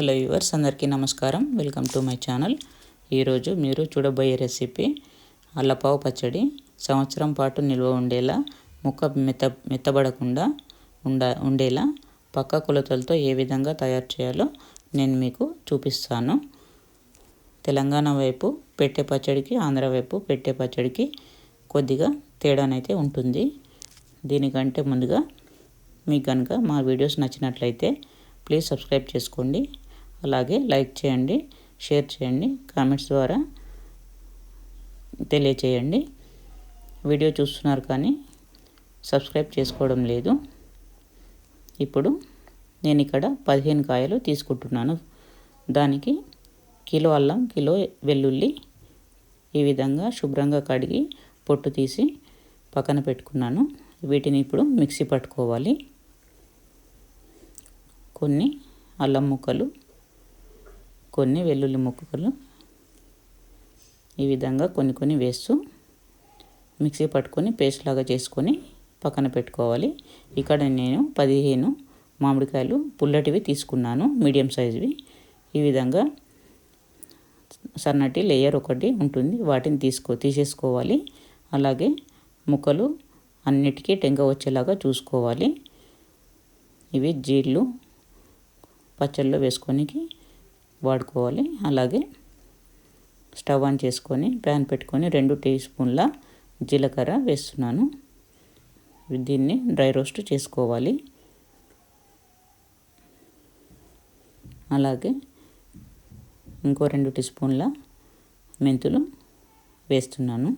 Hello yours అందరికీ నమస్కారం. Welcome to my channel. ఈరోజు మీరు చూడబోయే రెసిపీ అల్లపావు పచ్చడి. సంవత్సరం పాటు నిల్వ ఉండేలా ముక్క మెత్త మెత్తబడకుండా ఉండ ఉండేలా పక్క కొలతలతో ఏ విధంగా తయారు చేయాలో నేను మీకు చూపిస్తాను. తెలంగాణ వైపు పెట్టే పచ్చడికి ఆంధ్ర వైపు పెట్టే పచ్చడికి కొద్దిగా తేడానైతే ఉంటుంది. దీనికంటే ముందుగా మీకు కనుక మా వీడియోస్ నచ్చినట్లయితే ప్లీజ్ సబ్స్క్రైబ్ చేసుకోండి. అలాగే లైక్ చేయండి షేర్ చేయండి కామెంట్స్ ద్వారా తెలియచేయండి. వీడియో చూస్తున్నారు కానీ సబ్స్క్రైబ్ చేసుకోవడం లేదు. ఇప్పుడు నేను ఇక్కడ పదిహేను కాయలు తీసుకుంటున్నాను. దానికి కిలో అల్లం కిలో వెల్లుల్లి ఈ విధంగా శుభ్రంగా కడిగి పొట్టు తీసి పక్కన పెట్టుకున్నాను. వీటిని ఇప్పుడు మిక్సీ పట్టుకోవాలి. కొన్ని అల్లం ముక్కలు కొన్ని వెల్లుల్లి ముక్కలు ఈ విధంగా కొన్ని కొన్ని వేస్తూ మిక్సీ పట్టుకొని పేస్ట్ లాగా చేసుకొని పక్కన పెట్టుకోవాలి. ఇక్కడ నేను పదిహేను మామిడికాయలు పుల్లటివి తీసుకున్నాను మీడియం సైజువి. ఈ విధంగా సన్నటి లేయర్ ఒకటి ఉంటుంది వాటిని తీసుకో తీసేసుకోవాలి. అలాగే ముక్కలు అన్నిటికీ టెంక వచ్చేలాగా చూసుకోవాలి. ఇవి జీళ్ళు పచ్చళ్ళు వేసుకొనికి వాడుకోవాలి. అలాగే స్టవ్ ఆన్ చేసుకొని ప్యాన్ పెట్టుకొని రెండు టీ స్పూన్ల జీలకర్ర వేస్తున్నాను. దీన్ని డ్రై రోస్ట్ చేసుకోవాలి. అలాగే ఇంకో రెండు టీ స్పూన్ల మెంతులు వేస్తున్నాను.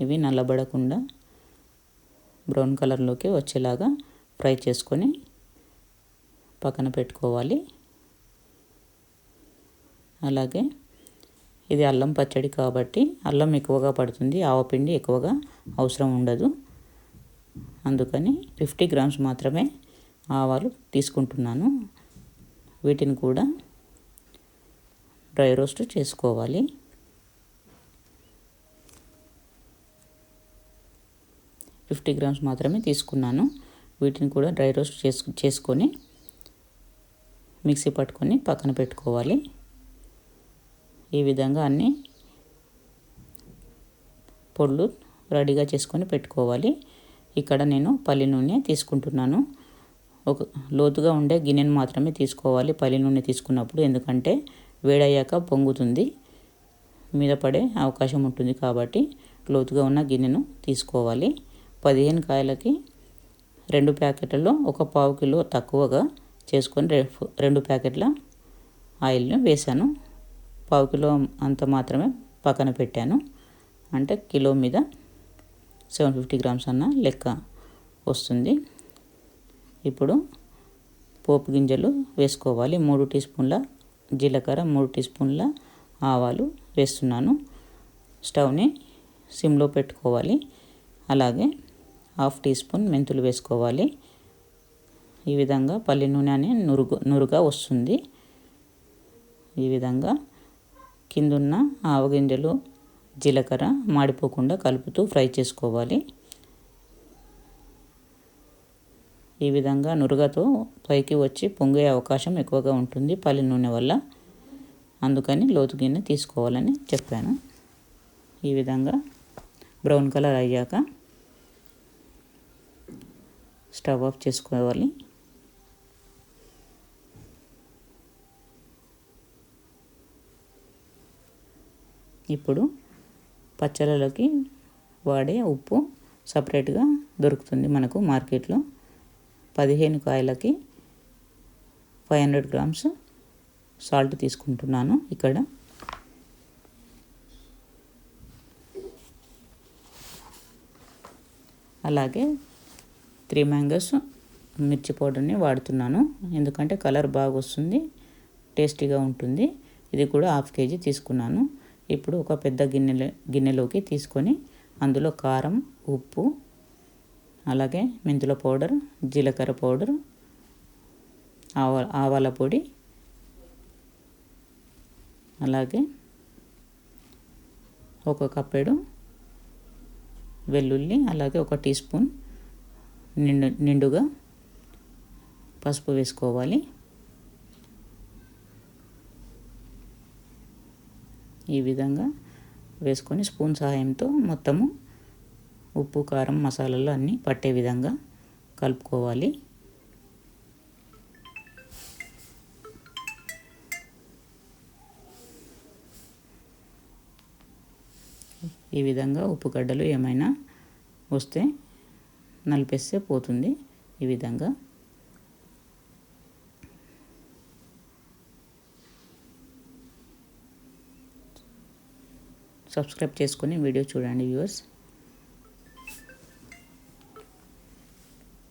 ఇవి నల్లబడకుండా బ్రౌన్ కలర్లోకి వచ్చేలాగా ఫ్రై చేసుకొని పక్కన పెట్టుకోవాలి. అలాగే ఇది అల్లం పచ్చడి కాబట్టి అల్లం ఎక్కువగా పడుతుంది ఆవపిండి ఎక్కువగా అవసరం ఉండదు. అందుకని ఫిఫ్టీ గ్రామ్స్ మాత్రమే ఆవాలు తీసుకుంటున్నాను. వీటిని కూడా డ్రై రోస్ట్ చేసుకోవాలి. ఫిఫ్టీ గ్రామ్స్ మాత్రమే తీసుకున్నాను. వీటిని కూడా డ్రై రోస్ట్ చేసు చేసుకొని మిక్సీ పట్టుకొని పక్కన పెట్టుకోవాలి. ఈ విధంగా అన్ని పొళ్ళు రెడీగా చేసుకొని పెట్టుకోవాలి. ఇక్కడ నేను పల్లి నూనె తీసుకుంటున్నాను. ఒక లోతుగా ఉండే గిన్నెను మాత్రమే తీసుకోవాలి పల్లి నూనె తీసుకున్నప్పుడు ఎందుకంటే వేడయ్యాక పొంగుతుంది మీద పడే అవకాశం ఉంటుంది కాబట్టి లోతుగా ఉన్న గిన్నెను తీసుకోవాలి. పదిహేను కాయలకి రెండు ప్యాకెట్లలో ఒక పావు కిలో తక్కువగా చేసుకొని రెండు ప్యాకెట్ల ఆయిల్ని వేసాను పావు కిలో అంత మాత్రమే పక్కన పెట్టాను. అంటే కిలో మీద సెవెన్ ఫిఫ్టీ గ్రామ్స్ అన్న లెక్క వస్తుంది. ఇప్పుడు పోపు గింజలు వేసుకోవాలి. మూడు టీ స్పూన్ల జీలకర్ర మూడు టీ స్పూన్ల ఆవాలు వేస్తున్నాను. స్టవ్ని సిమ్లో పెట్టుకోవాలి. అలాగే హాఫ్ టీ స్పూన్ మెంతులు వేసుకోవాలి. ఈ విధంగా పల్లి నూనె అనే నురుగు నురుగా వస్తుంది. ఈ విధంగా కిందున్న ఆవగింజలు జీలకర్ర మాడిపోకుండా కలుపుతూ ఫ్రై చేసుకోవాలి. ఈ విధంగా నురుగతో పైకి వచ్చి పొంగే అవకాశం ఎక్కువగా ఉంటుంది పల్లి నూనె వల్ల. అందుకని లోతు గిన్నె తీసుకోవాలని చెప్పాను. ఈ విధంగా బ్రౌన్ కలర్ అయ్యాక స్టవ్ ఆఫ్ చేసుకోవాలి. ఇప్పుడు పచ్చళ్ళలోకి వాడే ఉప్పు సపరేట్గా దొరుకుతుంది మనకు మార్కెట్లో. పదిహేను కాయలకి ఫైవ్ హండ్రెడ్ గ్రామ్స్ సాల్ట్ తీసుకుంటున్నాను ఇక్కడ. అలాగే త్రీ మ్యాంగోస్ మిర్చి పౌడర్ని వాడుతున్నాను. ఎందుకంటే కలర్ బాగా వస్తుంది టేస్టీగా ఉంటుంది. ఇది కూడా హాఫ్ కేజీ తీసుకున్నాను. ఇప్పుడు ఒక పెద్ద గిన్నెలో గిన్నెలోకి తీసుకొని అందులో కారం ఉప్పు అలాగే మెంతుల పౌడర్ జీలకర్ర పౌడర్ ఆవ ఆవాల పొడి అలాగే ఒక కప్పెడు వెల్లుల్లి అలాగే ఒక టీ స్పూన్ నిండు నిండుగా పసుపు వేసుకోవాలి. ఈ విధంగా వేసుకొని స్పూన్ సహాయంతో మొత్తము ఉప్పు కారం మసాలాలు అన్నీ పట్టే విధంగా కలుపుకోవాలి. ఈ విధంగా ఉప్పు గడ్డలు ఏమైనా వస్తే నలిపేస్తే పోతుంది. ఈ విధంగా సబ్స్క్రైబ్ చేసుకొని వీడియో చూడండి వ్యూవర్స్.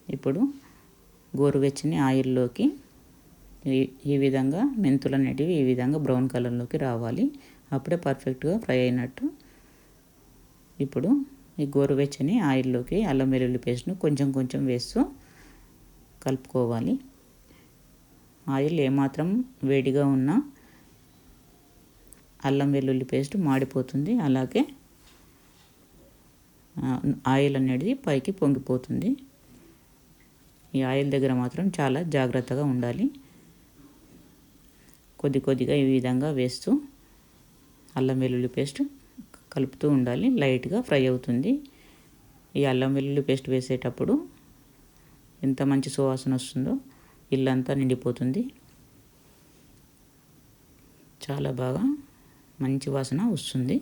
ఇప్పుడు గోరువెచ్చని ఆయిల్లోకి ఈ విధంగా మెంతులు అనేటివి ఈ విధంగా బ్రౌన్ కలర్లోకి రావాలి. అప్పుడే పర్ఫెక్ట్గా ఫ్రై అయినట్టు. ఇప్పుడు ఈ గోరువెచ్చని ఆయిల్లోకి అల్లం వెల్లుల్లి పేస్ట్ను కొంచెం కొంచెం వేస్తూ కలుపుకోవాలి. ఆయిల్ ఏమాత్రం వేడిగా ఉన్నా అల్లం వెల్లుల్లి పేస్ట్ మాడిపోతుంది. అలాగే ఆయిల్ అనేది పైకి పొంగిపోతుంది. ఈ ఆయిల్ దగ్గర మాత్రం చాలా జాగ్రత్తగా ఉండాలి. కొద్ది కొద్దిగా ఈ విధంగా వేస్తూ అల్లం వెల్లుల్లి పేస్ట్ కలుపుతూ ఉండాలి. లైట్గా ఫ్రై అవుతుంది. ఈ అల్లం వెల్లుల్లి పేస్ట్ వేసేటప్పుడు ఎంత మంచి సువాసన వస్తుందో ఇల్లంతా నిండిపోతుంది. చాలా బాగా మంచి వాసన వస్తుంది.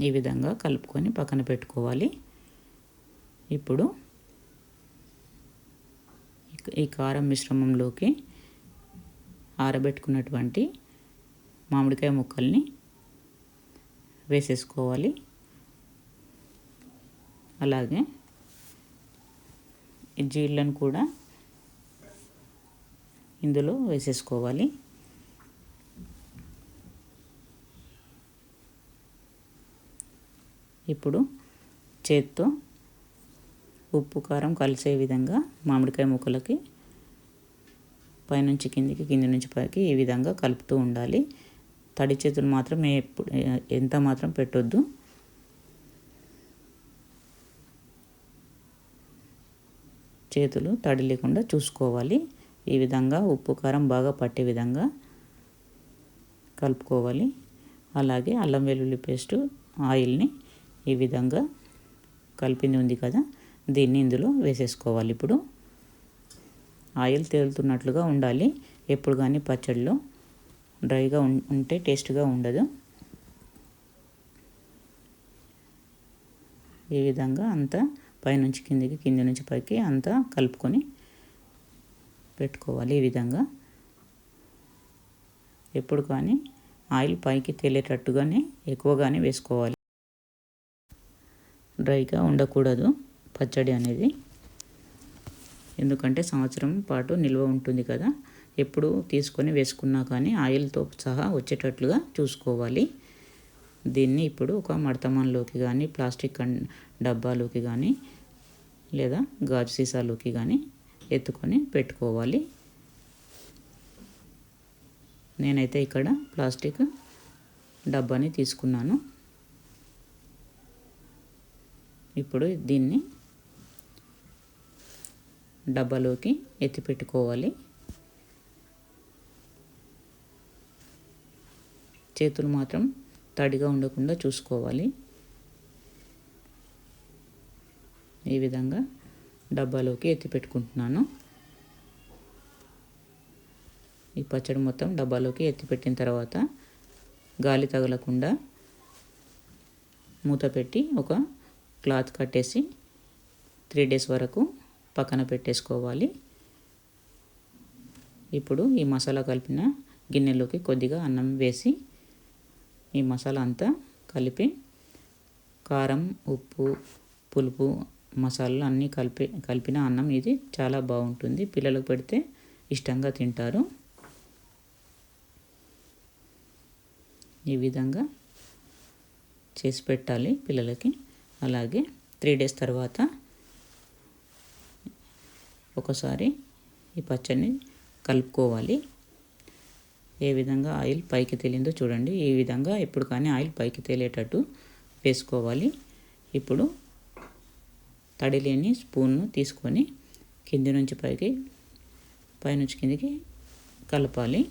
ఈ విధంగా కలుపుకొని పక్కన పెట్టుకోవాలి. ఇప్పుడు ఈ కారం మిశ్రమంలోకి ఆరబెట్టుకున్నటువంటి మామిడికాయ ముక్కల్ని వేసేసుకోవాలి. అలాగే ఈ జీళ్ళను కూడా ఇందులో వేసేసుకోవాలి. ఇప్పుడు చేత్తో ఉప్పు కారం కలిసే విధంగా మామిడికాయ ముక్కలకి పైనుంచి కిందికి కింది నుంచి పైకి ఈ విధంగా కలుపుతూ ఉండాలి. తడి చేతులు మాత్రం ఎప్పుడు ఎంత మాత్రం పెట్టొద్దు. చేతులు తడి లేకుండా చూసుకోవాలి. ఈ విధంగా ఉప్పు కారం బాగా పట్టే విధంగా కలుపుకోవాలి. అలాగే అల్లం వెల్లుల్లి పేస్టు ఆయిల్ని ఈ విధంగా కలిపింది ఉంది కదా. దీన్ని ఇందులో వేసేసుకోవాలి ఇప్పుడు. ఆయిల్ తేలుతున్నట్లుగా ఉండాలి. ఎప్పుడు కానీ పచ్చడిలో డ్రైగా ఉంటే టేస్ట్గా ఉండదు. ఈ విధంగా అంతా పైనుంచి కిందికి కింది నుంచి పైకి అంతా కలుపుకొని పెట్టుకోవాలి ఈ విధంగా. ఎప్పుడు కానీ ఆయిల్ పైకి తేలేటట్టుగానే ఎక్కువగానే వేసుకోవాలి. డ్రైగా ఉండకూడదు పచ్చడి అనేది. ఎందుకంటే సంవత్సరం పాటు నిల్వ ఉంటుంది కదా. ఎప్పుడు తీసుకొని వేసుకున్నా కానీ ఆయిల్తో సహా వచ్చేటట్లుగా చూసుకోవాలి. దీన్ని ఇప్పుడు ఒక మడతమాన్లోకి కానీ ప్లాస్టిక్ డబ్బాలోకి కానీ లేదా గాజు సీసాలోకి కానీ ఎత్తుకొని పెట్టుకోవాలి. నేనైతే ఇక్కడ ప్లాస్టిక్ డబ్బాని తీసుకున్నాను. ఇప్పుడు దీన్ని డబ్బాలోకి ఎత్తి పెట్టుకోవాలి. చేతులు మాత్రం తడిగా ఉండకుండా చూసుకోవాలి. ఈ విధంగా డబ్బాలోకి ఎత్తి పెట్టుకుంటున్నాను. ఈ పచ్చడి మొత్తం డబ్బాలోకి ఎత్తి పెట్టిన తర్వాత గాలి తగలకుండా మూత పెట్టి ఒక క్లాత్ కట్టేసి త్రీ డేస్ వరకు పక్కన పెట్టేసుకోవాలి. ఇప్పుడు ఈ మసాలా కలిపిన గిన్నెలోకి కొద్దిగా అన్నం వేసి ఈ మసాలా అంతా కలిపి కారం ఉప్పు పులుపు మసాలాలు అన్నీ కలిపి కలిపిన అన్నం ఇది చాలా బాగుంటుంది. పిల్లలకు పెడితే ఇష్టంగా తింటారు. ఈ విధంగా చేసి పెట్టాలి పిల్లలకి. అలాగే త్రీ డేస్ తర్వాత ఒకసారి ఈ పచ్చడిని కలుపుకోవాలి. ఏ విధంగా ఆయిల్ పైకి తేలిందో చూడండి. ఈ విధంగా ఎప్పుడు కానీ ఆయిల్ పైకి తేలేటట్టు వేసుకోవాలి. ఇప్పుడు తడి లేని స్పూన్ను తీసుకొని కింది నుంచి పైకి పైనుంచి కిందికి కలపాలి.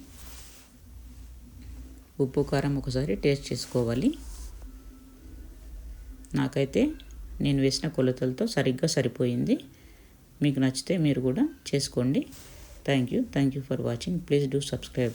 ఉప్పు కారం ఒకసారి టేస్ట్ చేసుకోవాలి. నాకైతే నేను వేసిన కొలతలతో సరిగ్గా సరిపోయింది. మీకు నచ్చితే మీరు కూడా చేసుకోండి. Thank you. Thank you for watching. Please do subscribe.